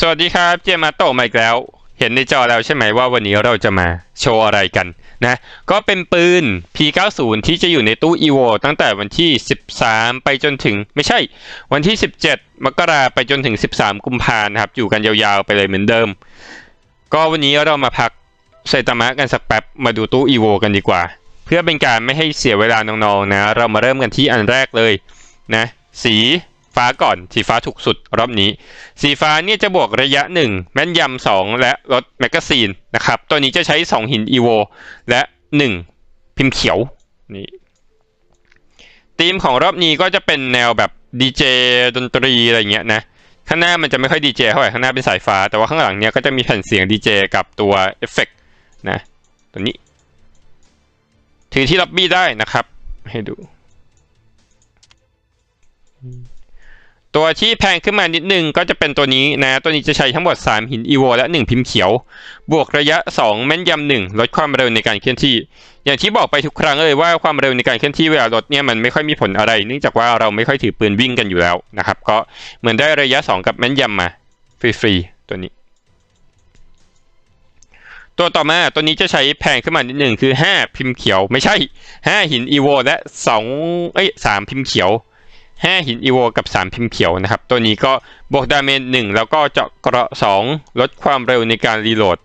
สวัสดีครับ เจมาโตมาอีกแล้ว เห็นในจอแล้วใช่ไหมว่าวันนี้เราจะมาโชว์อะไรกันนะ ก็เป็นปืน P90 ที่จะอยู่ในตู้ EVO ตั้งแต่วันที่ 13 ไปจนถึงไม่ใช่ วันที่ 17 มกราไปจนถึง 13 กุมภานะครับ อยู่กันยาวๆไปเลยเหมือนเดิม ก็วันนี้เรามาพักไซตามะกันสักแป๊บ มาดูตู้ EVO กันดีกว่า เพื่อเป็นการไม่ให้เสียเวลาน้องๆนะ เรามาเริ่มกันที่อันแรกเลยนะ สีฟ้าก่อน สีฟ้าถูกสุดรอบนี้ สีฟ้าเนี่ยจะบวกระยะ 1 แม่นยำ2และลดแมกกาซีนนะครับ ตัวนี้จะใช้ 2 หินอีโวและ 1 พิมพ์เขียวนี่ธีมของรอบนี้ก็จะเป็นแนวแบบดีเจดนตรีอะไรเงี้ยนะ ข้างหน้ามันจะไม่ค่อยดีเจเท่าไหร่ข้างหน้าเป็นสายฟ้า แต่ว่าข้างหลังเนี้ยก็จะมีแผ่นเสียงดีเจกับตัวเอฟเฟกต์นะตัวนี้ ถือที่ล็อบบี้ได้นะครับ ให้ดู ตัวที่แพงขึ้นมานิดนึงก็จะเป็นตัวนี้นะ ตัวนี้จะใช้ทั้งหมด 3 หินอีโวและ 1 พิมพ์เขียว บวกระยะ 2 แม่นยำ1ลดความเร็วในการเคลื่อนที่ อย่างที่บอกไปทุกครั้งเลยว่าความเร็วในการเคลื่อนที่เวลารถเนี่ยมันไม่ค่อยมีผลอะไร เนื่องจากว่าเราไม่ค่อยถือปืนวิ่งกันอยู่แล้วนะครับ ก็เหมือนได้ระยะ 2 กับแม่นยำมาฟรีๆตัวนี้ ตัวต่อมาตัวนี้จะใช้แพงขึ้นมานิดหนึ่งคือ 5 พิมพ์เขียวไม่ใช่ 5 หินอีโวและ2เอ้ย3พิมพ์เขียว 5 หินอีโวกับ 3 พิมพ์เขียวนะครับ ตัวนี้ก็บวกดาเมจ1แล้วก็เจาะเกราะ 2 ลดความเร็วในการรีโหลด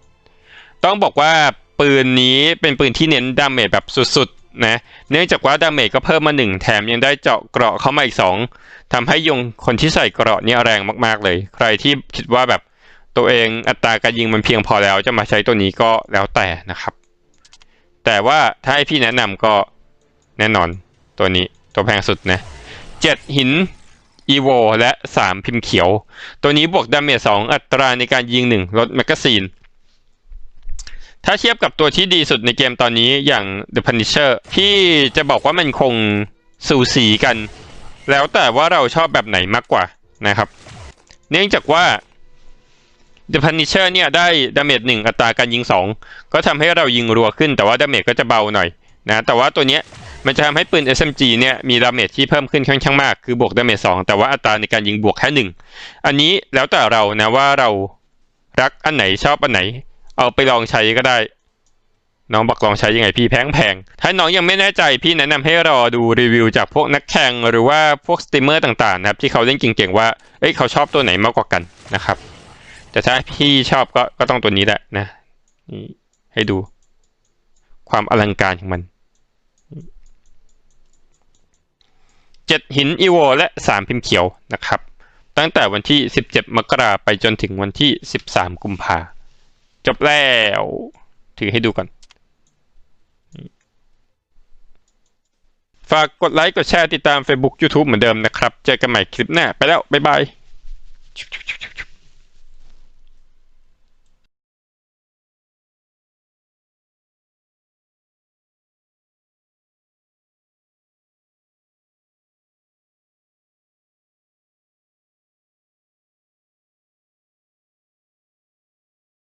ต้องบอกว่าปืนนี้เป็นปืนที่เน้นดาเมจแบบสุดๆนะเนื่องจากว่าดาเมจก็เพิ่มมา 1 แถมยังได้เจาะเกราะเข้ามาอีก 2ทำให้ยงคนที่ใส่เกราะนี่แรงมากๆเลย ใครที่คิดว่าแบบ ตัวเองอัตราการยิงมันเพียงพอแล้วจะมาใช้ตัวนี้ก็แล้วแต่นะครับ แต่ว่าถ้าให้พี่แนะนำก็แน่นอนตัวนี้ตัวแพงสุดนะ7หินอีโวและ 3 พิมพ์เขียว ตัวนี้บวกดาเมจ2อัตราในการยิง 1 ลดแมกกาซีน ถ้าเทียบกับตัวที่ดีสุดในเกมตอนนี้อย่าง The Punisher ที่จะบอกว่ามันคงสูสีกัน แล้วแต่ว่าเราชอบแบบไหนมากกว่านะครับ เนื่องจากว่า The Punisher เนี่ยได้ดาเมจ1อัตราการยิง 2 ก็ทำให้เรายิงรัวขึ้น แต่ว่าดาเมจก็จะเบาหน่อยนะแต่ว่าตัวเนี้ยมันจะทำให้ปืน SMG เนี่ยมีดาเมจที่เพิ่มขึ้นค่อนข้างมาก คือบวกดาเมจสองแต่ว่าอัตราในการยิงบวกแค่หนึ่งอันนี้แล้วแต่เรานะว่าเรารักอันไหนชอบอันไหน เอาไปลองใช้ก็ได้ น้องบอกลองใช้ยังไงพี่แพงแพงถ้าน้องยังไม่แน่ใจพี่แนะนำให้รอดูรีวิวจากพวกนักแข่งหรือว่าพวกสตรีมเมอร์ต่างๆนะครับที่เขาเล่นเก่งๆว่าเอ้ยเขาชอบตัวไหนมากกว่ากันนะครับ แต่ถ้าพี่ชอบก็ก็ต้องตัวนี้แหละนะนี่ให้ดู ความอลังการของมัน7หินอีโวและ3พิมพ์เขียวนะครับ ตั้งแต่วันที่ 17 มกราไปจนถึงวันที่ 13 กุมภาจบแล้วถือให้ดูก่อนฝากกดไลค์ กดแชร์ ติดตาม Facebook YouTube เหมือนเดิมนะครับ เจอกันใหม่คลิปหน้า ไปแล้ว บ๊ายบาย